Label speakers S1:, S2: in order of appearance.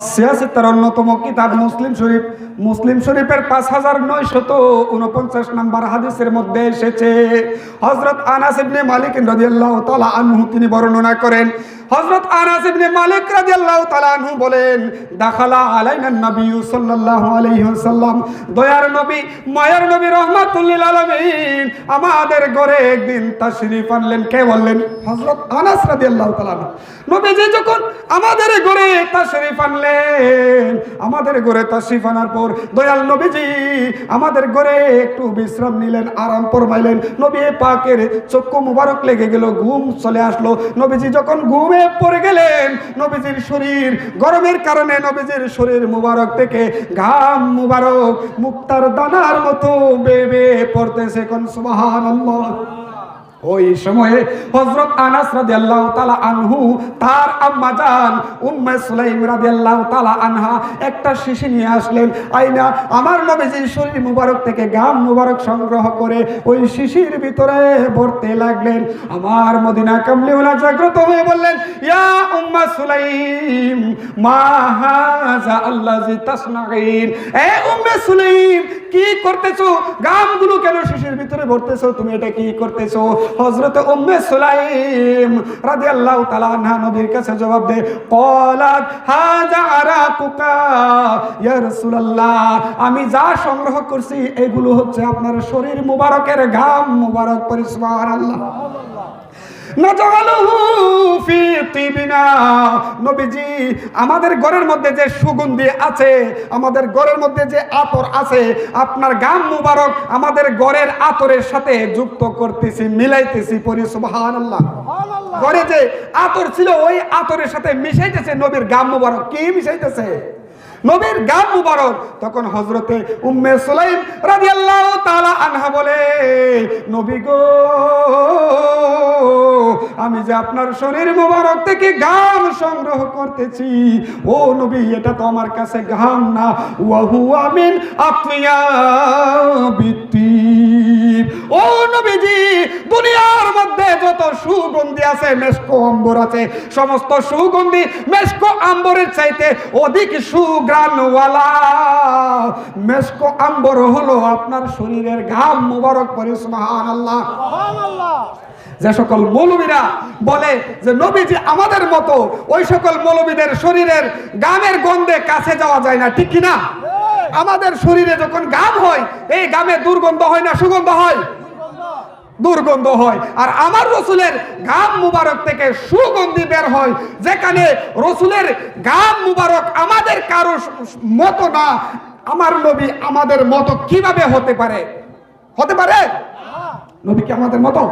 S1: সিয়াসিত্তার অন্যতম কিতাব মুসলিম শরীফ, মুসলিম শরীফের পাঁচ হাজার নয়শত উনপঞ্চাশ নাম্বার হাদিসের মধ্যে এসেছে হজরত আনাস ইবনে মালিক রাদিয়াল্লাহু তাআলা আনহু তিনি বর্ণনা করেন হজরত আনাস ইবনে মালিক রাদিয়াল্লাহু তাআলা আনহু বলেন, দাখালা আলাইনা নবী সাল্লাল্লাহু আলাইহি ওয়াসাল্লাম, দয়ার নবী, মায়ার নবী রহমাতুল লিল আলামিন আমাদের ঘরে একদিন তাশরীফ আনলেন কে বললেন হযরত আনাস রাদিয়াল্লাহু আনহু। নবীজি যখন আমাদের ঘরে তাশরীফ আনলেন আমাদের ঘরে তাশরীফ আনার পর দয়াল নবীজি আমাদের ঘরে একটু বিশ্রাম নিলেন, আরাম ফরমাইলেন। নবী পাকের চক্ষু মুবারক লেগে গেল, ঘুম চলে আসলো। নবীজি যখন ঘুমে পড়ে গেলেন, নবীজির শরীর গরমের কারণে নবীজির শরীর মুবারক থেকে ঘাম মুবারক মুক্তার দানার মতো বেবে পড়তেছে। কোন সুবহানাল্লাহ। ওই সময়ে হযরত আনাস রাদিয়াল্লাহু তাআলা আনহু, তার আম্মা জান, উম্মে সুলাইম রাদিয়াল্লাহু তাআলা আনহা একটা শিশি নিয়ে আসলেন, আইনা, আমার নবীজির শরীর মুবারক থেকে গাম মুবারক সংগ্রহ করে ওই শিশির ভিতরে ভরতে লাগলেন। আমার মদিনা কামলিওয়ালা জাগ্রত হয়ে বললেন জবাব রাসূলুল্লাহ, আমি যা সংগ্রহ করছি, এগুলো হচ্ছে আপনার শরীর মুবারকের ঘাম মুবারক নাজালুহু ফি তিবিনা নবীজি আমাদের ঘরের মধ্যে যে সুগন্ধি আছে আমাদের ঘরের মধ্যে যে আতর আছে আপনার গাম মুবারক আমাদের ঘরের আতরের সাথে যুক্ত করতেছি মিলাইতেছি পরি সুবহানাল্লাহ। ঘরে যে আতর ছিল ওই আতরের সাথে মিশাইতেছে নবীর গাম মুবারক। কি মিশাইতেছে? নবীর গাম মুবারক। তখন হজরতে উম্মে সুলাইম রাদিয়াল্লাহু তাআলা আনহা বলে নবী গো আমি যে আপনার শরীর মুবারক থেকে গাম সংগ্রহ করতেছি, ও নবী, এটা তো আমার কাছে গাম না। ওয়াহু আমিন আতলিয়া বিত্তি ও নবীজি, দুনিয়ার মধ্যে যত সুগন্ধি আছে মেসকো অম্বর আছে, সমস্ত সুগন্ধি মেসকো আম্বরের চাইতে অধিক সুগ্রানওয়ালা মেসকো আম্বর হলো আপনার শরীরের ঘাম মুবারক পরে সুবহানাল্লাহ। যে সকল মৌলবীরা বলে যে নবীজি আমাদের মতো ওই সকল মৌলবীদের শরীরের গামের গন্ধে কাছে যাওয়া যায় না ঠিক কি না আমাদের শরীরে যখন গাম হয় এই গামে দুর্গন্ধ হয় না সুগন্ধ হয়? দুর্গন্ধ হয়। আর আমার রসুলের গাম মুবারক থেকে সুগন্ধি বের হয় যেখানে রসুলের গাম মুবারক আমাদের কারও মতো না আমার নবী আমাদের মতো কীভাবে হতে পারে? হতে পারে? নবী কি আমাদের মতো?